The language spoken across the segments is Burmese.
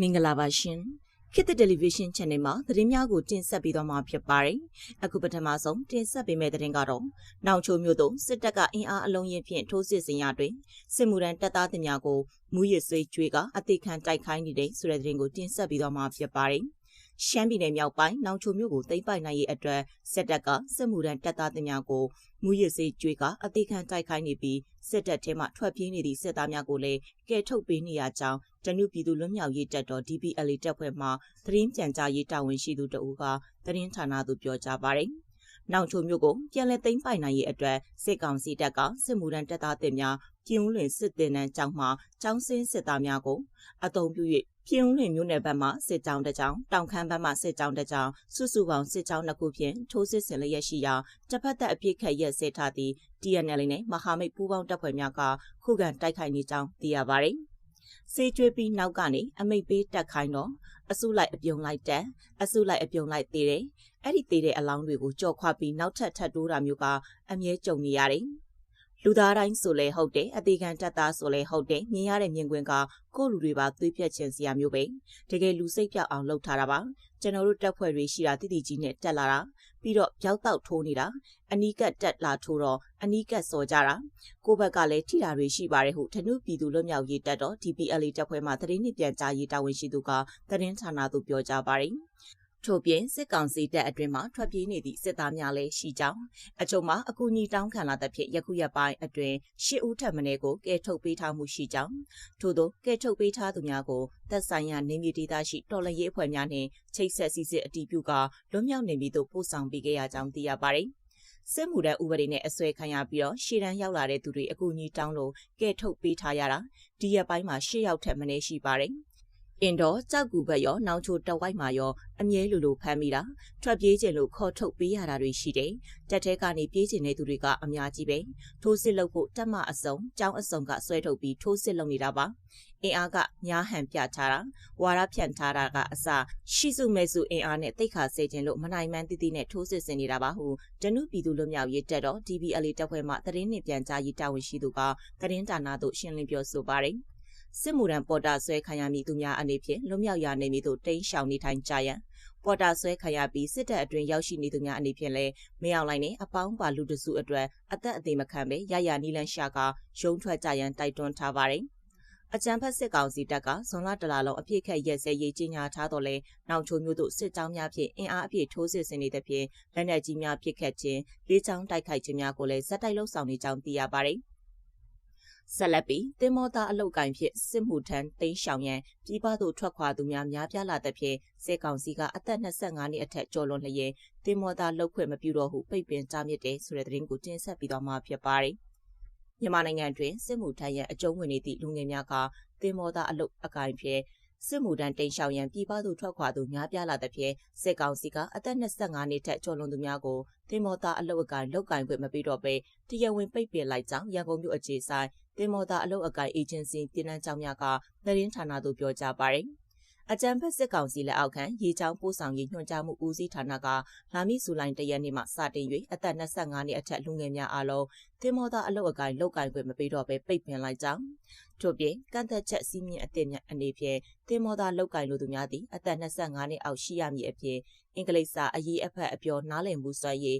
မင်္ဂလာပါရှင်ခေတ်သစ်တယ်လီဗီရှင်း channel မှာသတင်းများကိုတင်ဆက်ပေးသွားမှာဖြစ်ပါတယ်အခုပထမဆုံးတင်ဆက်ပေးမယ့်သတင်းကတော့နောင်ချိုမြို့သို့စစ်တပ်ကအင်အားအလုံးရင်ဖြင့်ထိုးစစ်ဆင်ရတွင်စစ်မှုထမ်းတပ်သားတင်များကိုမူရစ်ဆွေးကျွေးကအသေးခံတိုက်ခိုင်းနေတဲ့ဆိုတဲ့သတင်းကိုတင်ဆက်ပေးသွားမှာဖြစ်ပါတယ် ရှမ်းပြည်နယ်မြောက်ပိုင်းနောင်ချိုမြို့ကိုသိမ်းပိုက်နိုင်ရေးအတွက်စစ်တပ်ကစစ်မှုထမ်းတပ်သားတင်များကိုမူရစ်စေးကျွေးကအသေးခံတိုက်ခိုင်းနေပြီးစစ်တပ်ထဲမှထွက်ပြေးနေသည့်စစ်သားများကိုလည်းကယ်ထုတ်ပေးနေရကြောင်းတနုပြည်သူလွတ်မြောက်ရေးတပ်တော် DPLA တပ်ဖွဲ့မှသတင်းပြန်ကြားရေးတာဝန်ရှိသူတဦးကသတင်းဌာနသို့ပြောကြားပါတယ်။ နောင်ချိုမြို့ကိုပြန်လည်သိမ်းပိုက်နိုင်ရေးအတွက်စစ်ကောင်စီတပ်ကစစ်မှုထမ်းတပ်သားတင်များပြည်ဦးလွင်စစ်တင်နန်းကျောင်းမှကျောင်းစင်းစစ်သားများကိုအုံပြု၍ပြည်ဦးလွင်မြို့နယ်ဘက်မှစစ်ကြောင်းတစ်ကြောင်းတောင်ခမ်းဘက်မှစစ်ကြောင်းတစ်ကြောင်းစုစုပေါင်းစစ်ကြောင်းနှစ်ခုဖြင့်ထိုးစစ်ဆင်လျက်ရှိရာတပ်ဖက်သက်အပြစ်ခတ်ရက်စစ်ထားသည့် TNL နဲ့မဟာမိတ်ပူးပေါင်းတပ်ဖွဲ့များကခုခံတိုက်ခိုက်နေကြောင်းသိရပါတယ်။ စေကျွေးပြီးနောက်ကနေအမိတ်ပေးတက်ခိုင်းတော့အစုလိုက်အပြုံလိုက်တက်အစုလိုက်အပြုံလိုက်သေးတယ်။အဲ့ဒီသေးတဲ့အလောင်းတွေကိုကြော်ခွပြီးနောက်ထပ်ထပ်တိုးတာမျိုးကအမြဲကြုံနေရတယ်။ လူသားတိုင်းဆိုလဲဟုတ်တယ်အသေးခံတက်သားဆိုလဲဟုတ်တယ်မြင်ရတဲ့မြင်ကွင်းကကိုယ့်လူတွေပါသွေးပြက်ခြင်းစရာမျိုးပဲတကယ်လူစိတ်ပြောက်အောင်လုပ်ထားတာပါကျွန်တော်တို့တက်ဖွဲ့တွေရှိတာတိတိကြီးနဲ့တက်လာတာပြီးတော့ပြောက်တောက်ထိုးနေတာအနီးကပ်တက်လာထိုးတော့အနီးကပ်စော်ကြတာကိုဘက်ကလည်းထိတာတွေရှိပါတယ်ဟုထနုပြည်သူလွတ်မြောက်ရေးတက်တော့ DPLA တက်ဖွဲ့မှသတင်းနှင့်ပြန်ကြားရေးတာဝန်ရှိသူကသတင်းဌာနသို့ပြောကြားပါတယ် ထို့ပြင်စစ်ကောင်စီတပ်အတွင်းမှထွက်ပြေးနေသည့်စစ်သားများလည်းရှိကြောင်းအချုံမှာအကူအညီတောင်းခံလာသဖြင့်ယခုရက်ပိုင်းအတွင်းရှစ်ဦးထပ်မံကိုကဲထုတ်ပေးထားမှုရှိကြောင်းထို့သောကဲထုတ်ပေးထားသူများကိုသက်ဆိုင်ရာနေမြေဒေသရှိတော်လှန်ရေးအဖွဲ့များနှင့်ချိတ်ဆက်စည်းစစ်အတည်ပြုကလွတ်မြောက်နေပြီသို့ပို့ဆောင်ပေးခဲ့ရကြောင်းသိရပါတယ်စစ်မှုထမ်းဥပဒေနဲ့အစွဲခံရပြီးတော့ရှေ့တန်းရောက်လာတဲ့သူတွေအကူအညီတောင်းလို့ကဲထုတ်ပေးထားရတာဒီရက်ပိုင်းမှာရှစ်ယောက်ထက်မနည်းရှိပါတယ်။ အင်တော့ကြောက်ကူဘက်ရောနောင်ချိုတဝိုက်မှာရောအမြဲလိုလိုဖမ်းမိတာထွက်ပြေးခြင်းလို့ခေါ်ထုတ်ပေးရတာတွေရှိတယ်တက်ထဲကနေပြေးခြင်းတဲ့သူတွေကအများကြီးပဲထိုးစစ်လုပ်ဖို့တက်မအစုံကြောင်းအစုံကဆွဲထုတ်ပြီးထိုးစစ်လုပ်နေတာပါအင်အားကညားဟန်ပြထားတာဝါရဖြန့်ထားတာကအစရှိစုမဲစုအင်အားနဲ့တိတ်ခါစေခြင်းလို့မနိုင်မှန်းတည်တည်နဲ့ထိုးစစ်ဆင်နေတာပါဟုတနုပြည်သူလွတ်မြောက်ရေးတက်တော့ DBLA တပ်ဖွဲ့မှသတင်းနှင့်ပြန်ကြားရေးတာဝန်ရှိသူကသတင်းဌာနသို့ရှင်းလင်းပြောဆိုပါတယ်။ စစ်မှုထမ်းပေါ်တာဆွဲခံရမည်သူများအနေဖြင့်လွတ်မြောက်ရာနေမည်သို့တိမ်းရှောင်နေထိုင်ကြရန်ပေါ်တာဆွဲခံရပြီးစစ်တပ်အတွင်းရောက်ရှိနေသူများအနေဖြင့်လည်းမရောက်လိုက်နဲ့အပေါင်းပါလူတစုအတွက်အသက်အသေးမခံပဲရရနီလန်ရှာကရုံထွက်ကြရန်တိုက်တွန်းထားပါတယ်အကြံဖက်စစ်ကောင်စီတပ်ကဇွန်လတလလုံးအပြစ်ခတ်ရက်စဲရေးကြီးညာထားတော်လဲနောက်ချိုမျိုးတို့စစ်ကြောင်းများဖြင့်အင်အားအပြည့်ထိုးစစ်ဆင်နေတဲ့ဖြင့်လက်နက်ကြီးများပစ်ခတ်ခြင်းလေးချောင်းတိုက်ခိုက်ခြင်းများကိုလည်းဇက်တိုက်လှုပ်ဆောင်နေကြောင်းသိရပါတယ်။ ဆက်လက်ပြီးတင်မောသားအလုတ်ကင်ဖြစ်စစ်မှုထမ်းတိန်းရှောင်ရန်ပြည်ပသို့ထွက်ခွာသူများများပြားလာတဲ့ဖြင့်စစ်ကောင်စီကအသက်25နှစ်အထက်ကျော်လွန်လျက်တင်မောသားလှုပ်ခွင့်မပြုတော့ဟုပိတ်ပင်ကြားမြစ်တဲ့ဆိုတဲ့သတင်းကိုတင်ဆက်ပြီးတော့မှဖြစ်ပါတယ်။မြန်မာနိုင်ငံတွင်စစ်မှုထမ်းရန်အကျုံးဝင်နေသည့်လူငယ်များကတင်မောသားအလုတ်အကင်ဖြစ် စစ်မှုထမ်းတိန်ရှောင်ရန်ပြည်ပသို့ထွက်ခွာသူများပြားလာသဖြင့်စစ်ကောင်စီကအသက်25နှစ်ထက်ကျော်လွန်သူများကိုတင်မောသားအလုတ်အကင်လောက်ကင်ခွင့်မပေးတော့ဘဲတရားဝင်ပိတ်ပင်လိုက်ကြောင်းရန်ကုန်မြို့အခြေဆိုင်တင်မော်သားအလုပ်အကိုင်အေဂျင်စီပြည်နှံကြောင်းများကသတင်းဌာနသို့ပြောကြားပါတယ်။ အကြံဖက်စစ်ကောင်စီလက်အောက်ခံရေချောင်းပို့ဆောင်ရေးညွှန်ကြားမှုဦးစီးဌာနကလာမီဇူလိုင်တရက်နေ့မှစတင်၍အသက်25နှစ်အထက်လူငယ်များအားလုံးတင်မော်သားအလုပ်အကိုင်လုပ်ကိုင်ခွင့်မပေးတော့ဘဲပိတ်ပင်လိုက်ကြောင်းထို့ပြင်ကန့်သက်ချက်စီးမြင့်အသစ်များအနေဖြင့်တင်မော်သားလုပ်ကိုင်လိုသူများသည်အသက်25နှစ်အောက်ရှိရမည်အဖြစ်အင်္ဂလိပ်စာအရေးအဖက်အပြောနားလည်မှုစွမ်းရည်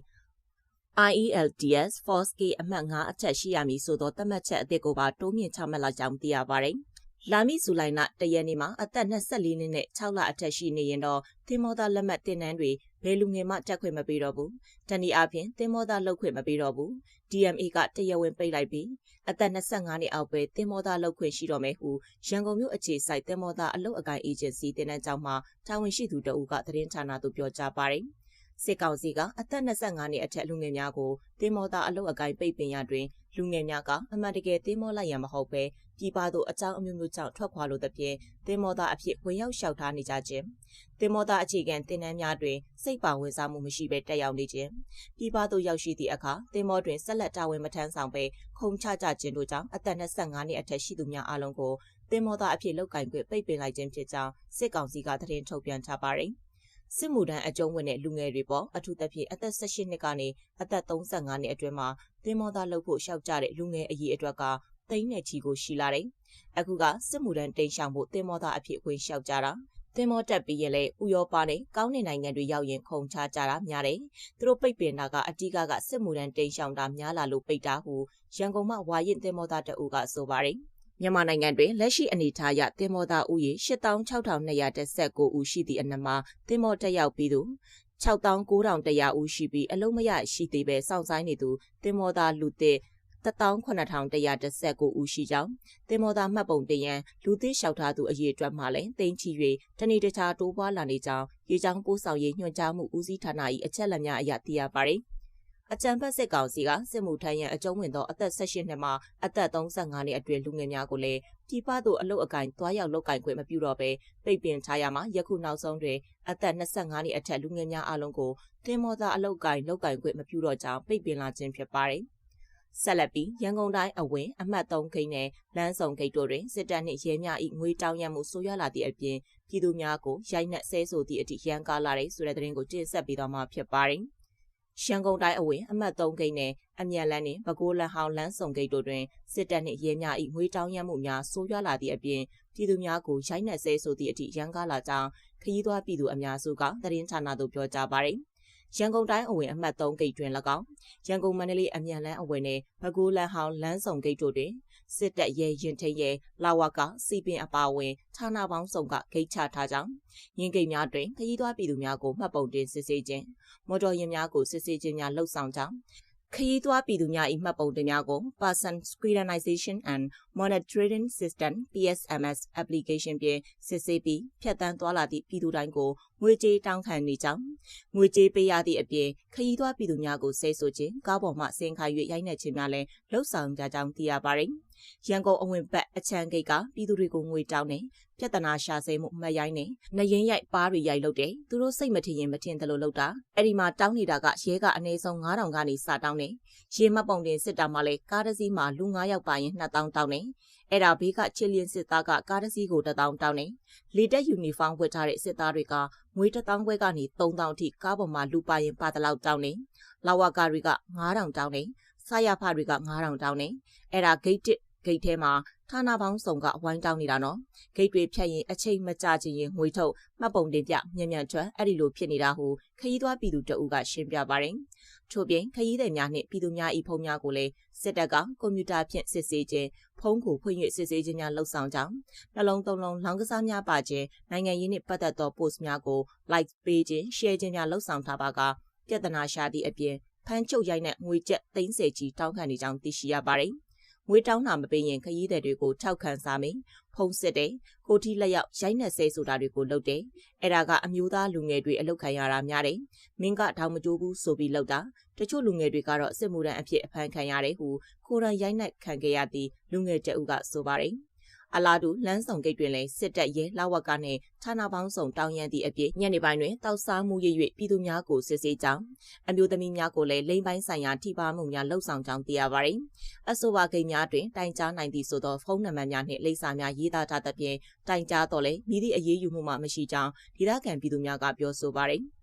IELTS Force K အမှတ်5အထက်ရှိရမည်ဆိုသောသတ်မှတ်ချက်အသစ်ကိုပါတိုးမြင့်ချမှတ်လိုက်ကြောင်းသိရပါတယ်။ လာမီဇူလိုင်လတရက်နေ့မှာအသက်24နှစ်နဲ့6လအထက်ရှိနေရင်တော့သင်္ဘောသားလက်မှတ်တင်နန်းတွေဘယ်လူငယ်မှတက်ခွင့်မပေးတော့ဘူး။တနည်းအားဖြင့်သင်္ဘောသားလောက်ခွင့်မပေးတော့ဘူး။ DMA ကတရားဝင်ပိတ်လိုက်ပြီးအသက်25နှစ်အောက်ပဲသင်္ဘောသားလောက်ခွင့်ရှိတော့မယ်ဟုရန်ကုန်မြို့အခြေစိုက်သင်္ဘောသားအလုပ်အကိုင်အေဂျင်စီတင်နန်းကျောင်းမှတာဝန်ရှိသူတအုပ်ကသတင်းဌာနသို့ပြောကြားပါတယ်။ စစ်ကောင်စီကအသက်25နှစ်အထက်လူငယ်များကိုတင်မောသားအလုတ်အကိုင်းပိတ်ပင်ရတွင်လူငယ်များကအမှန်တကယ်တင်မောလိုက်ရန်မဟုတ်ပဲပြည်ပသို့အကြောင်းအမျိုးမျိုးကြောင့်ထွက်ခွာလိုသဖြင့်တင်မောသားအဖြစ်ဝင်ရောက်လျှောက်ထားနေကြခြင်းတင်မောသားအခြေခံတင်နန်းများတွင်စိတ်ပါဝင်စားမှုမရှိဘဲတက်ရောက်နေခြင်းပြည်ပသို့ရောက်ရှိသည့်အခါတင်မောတွင်ဆက်လက်တာဝန်မထမ်းဆောင်ဘဲခုံချကြခြင်းတို့ကြောင့်အသက်25နှစ်အထက်ရှိသူများအလုံးကိုတင်မောသားအဖြစ်လောက်ကင်ခွင့်ပိတ်ပင်လိုက်ခြင်းဖြစ်ကြောင်းစစ်ကောင်စီကသတင်းထုတ်ပြန်ထားပါတယ်။ စစ်မှုထမ်းအကျုံးဝင်တဲ့လူငယ်တွေပေါ်အထူးသဖြင့်အသက်18နှစ်ကနေအသက်35နှစ်အတွင်းမှာသင်္ဘောသားလုပ်ဖို့ရှောက်ကြတဲ့လူငယ်အရေးအတွက်ကသိန်းနဲ့ချီကိုရှိလာတယ်။အခုကစစ်မှုထမ်းတိမ်ရှောင်ဖို့တင်မောသားအဖြစ်ဝင်လျှောက်ကြတာ။တင်မောတက်ပြီးရင်လေဥရောပနဲ့ကောင်းတဲ့နိုင်ငံတွေရောက်ရင်ခုံချကြတာများတယ်။သူတို့ပိတ်ပင်တာကအတိကကစစ်မှုထမ်းတိမ်ရှောင်တာများလာလို့ပိတ်တာဟုရန်ကုန်မှဝါရင်တင်မောသားတအူးကဆိုပါတယ်။ မြန်မာနိုင်ငံတွင်လက်ရှိအနေအထားအရတင်မောသားဥယေ86,219ဦးရှိသည့်အနက်မှာတင်မောတက်ရောက်ပြီးသူ69,100ဦးရှိပြီးအလုံးမရရှိသေးပဲစောင့်ဆိုင်နေသူတင်မောသားလူသစ်18119ဦးရှိကြောင်းတင်မောသားမှတ်ပုံတင်ရန်လူသစ်လျှောက်ထားသူအရေးအတွက်မှလည်းတင်ချီ၍တနေ့တခြားတိုးပွားလာနေကြောင်းရေချောင်းပိုးဆောင်ရေးညွှန်ကြားမှုဦးစီးဌာန၏အချက်အလက်များအရသိရပါသည် အကြံဖက်စစ်ကောင်စီကစစ်မှုထမ်းရန်အကျုံးဝင်သောအသက်18နှစ်မှအသက်35နှစ်အတွင်းလူငယ်များကိုလည်းပြည်ပသို့အလုတ်အကင်သွားရောက်လုပ်ကင်ခွင့်မပြုတော့ဘဲပိတ်ပင်ထားရမှာယခုနောက်ဆုံးတွင်အသက်25နှစ်အထက်လူငယ်များအလုံးကိုတင်မောသာအလုတ်ကင်လုပ်ကင်ခွင့်မပြုတော့ကြောင်းပိတ်ပင်လာခြင်းဖြစ်ပါတယ်။ဆက်လက်ပြီးရန်ကုန်တိုင်းအဝင်အမှတ်3ဂိတ်နဲ့လမ်းဆောင်ဂိတ်တို့တွင်စစ်တပ်နှင့်ရဲများ၏ငွေတောင်းရမှုဆိုရလာသည့်အပြင်ပြည်သူများကိုရိုက်နှက်ဆဲဆိုသည့်အထိရန်ကားလာတဲ့ဆိုတဲ့သတင်းကိုတင်ဆက်ပေးသွားမှာဖြစ်ပါတယ်။ ရန်ကုန်တိုင်းအဝင်အမှတ်3ဂိတ်နဲ့အမြန်လန်းနှင့်ပဲခူးလန်းဟောင်းလန်းစုံဂိတ်တို့တွင်စစ်တပ်နှင့်ရဲများ၏ငွေတောင်းရမှုများဆိုးရွားလာသည့်အပြင်ပြည်သူများကိုရိုက်နှက်ဆဲဆိုသည့်အထိရန်ကားလာကြောင်းခရီးသွားပြည်သူအများစုကသတင်းဌာနသို့ပြောကြားပါရယ် ရန်ကုန်တိုင်းအဝင်အမှတ်3ဂိတ်တွင်၎င်းရန်ကုန်မန္တလေးအမြန်လန်းအဝင်နှင့်ပဲခူးလန်းဟောင်းလန်းစုံဂိတ်တို့တွင်စစ်တပ်ရဲရင်ထိန်ရဲလာဝကစီပင်အပါဝင်ဌာနပေါင်းစုံကဂိတ်ချထားကြောင်းရင်းဂိတ်များတွင်ခရီးသွားပြည်သူများကိုမှတ်ပုံတင်စစ်ဆေးခြင်းမော်တော်ယာဉ်များကိုစစ်ဆေးခြင်းများလှုပ်ဆောင်ကြောင်း ခရီးသွားပြည်သူများ၏မှတ်ပုံတင်များကို Person Screenization and Monitoring System PSMS application ဖြင့်စစ်ဆေးပြီးဖြတ်တန်းသွားလာသည့်ပြည်သူတိုင်းကိုငွေကြေးတောင်းခံနေကြောင်းငွေကြေးပေးရသည့်အပြင်ခရီးသွားပြည်သူများကိုဆဲဆိုခြင်းကားပေါ်မှဆင်းခိုင်း၍ရိုက်နှက်ခြင်းများလည်းလှုပ်ဆောင်ကြကြောင်းသိရပါသည် ရန်ကုန်အဝင်ဘက်အချမ်းဂိတ်ကပြည်သူတွေကိုငွေတောင်းနေပြဿနာရှာဆဲမှုမရိုင်းနေနရင်ရိုက်ပါးတွေရိုက်လုပ်တယ်သူတို့စိတ်မထင်ရင်မထင်တယ်လို့လုပ်တာအဲ့ဒီမှာတောင်းနေတာကရဲကအနည်းဆုံး9000ကနေစတောင်းနေရေမပုံတင်စစ်တာမှလည်းကားတစ်စီးမှာလူ9ယောက်ပါရင်2000တောင်းနေအဲ့ဒါဘေးကချစ်လျင်စစ်သားကကားတစ်စီးကို1000တောင်းနေလေတက်ယူနီဖောင်းဝတ်ထားတဲ့စစ်သားတွေကငွေ1000ခွဲကနေ3000ထိကားပေါ်မှာလူပါရင်ပါတလောက်တောင်းနေလာဝကာတွေက9000တောင်းနေဆာရဖတွေက9000တောင်းနေအဲ့ဒါဂိတ်တစ် ဂိတ်ထဲမှာဌာနပေါင်းစုံကဝိုင်းတောင်းနေတာနော်ဂိတ်တွေဖြတ်ရင်အချိန်မကြာချင်ရင်ငွေထုတ်မှတ်ပုံတင်ပြမြန်မြန်ထွက်အဲ့ဒီလိုဖြစ်နေတာဟုခရီးသွားပြည်သူတအုပ်ကရှင်းပြပါတယ်ထို့ပြင်ခရီးသည်များနှင့်ပြည်သူများ၏ဖုန်းများကိုလည်းစစ်တပ်ကကွန်ပျူတာဖြင့်စစ်ဆေးခြင်းဖုန်းကိုဖွင့်၍စစ်ဆေးခြင်းများလှုပ်ဆောင်ကြောင်းနှလုံးသုံးလုံးလောင်းကစားများပါခြင်းနိုင်ငံရေးနှင့်ပတ်သက်သော post များကို like ပေးခြင်း share ခြင်းများလှုပ်ဆောင်ထားပါကပြဿနာရှာသည့်အပြင်ဖမ်းချုပ်ရိုက်နဲ့ငွေကျပ်30ကြီးတောင်းခံနေကြောင်းသိရှိရပါတယ်။ ငွေတောင်းတာမပေးရင်ခရီးသည်တွေကိုထောက်ခံစားမယ်ဖုံးစစ်တယ်ကိုတီလက်ရောက်ရိုက်နှက်ဆဲဆိုတာတွေကိုလုပ်တယ်အဲ့ဒါကအမျိုးသားလူငယ်တွေအလုပ်ခံရတာများတယ်မင်းကတောင်မကြိုးဘူးဆိုပြီးလုပ်တာတချို့လူငယ်တွေကတော့စစ်မှုထမ်းအဖြစ်အဖမ်းခံရတယ်ဟုကိုရန်ရိုက်နှက်ခံခဲ့ရသည့်လူငယ်တအုပ်ကဆိုပါတယ် အလားတူလမ်းဆောင်ဂိတ်တွင်လည်းစစ်တပ်ရဲလာဝကနှင့်ဌာနပေါင်းစုံတောင်းရန်သည့်အပြင်ညနေပိုင်းတွင်တောက်စားမှုရ၍ပြည်သူများကိုစစ်ဆေးကြောင်းအမျိုးသမီးများကိုလည်းလိမ်ပိုင်းဆိုင်ရာထိပါမှုများလှုပ်ဆောင်ကြောင်းသိရပါသည်။အဆိုပါဂိတ်များတွင်တိုင်ကြားနိုင်သည့်ဆိုသောဖုန်းနံပါတ်များနှင့်လိပ်စာများရေးသားထားသဖြင့်တိုင်ကြားတော့လည်းမိသည့်အရေးယူမှုမှမရှိကြောင်းဒေသခံပြည်သူများကပြောဆိုပါသည်။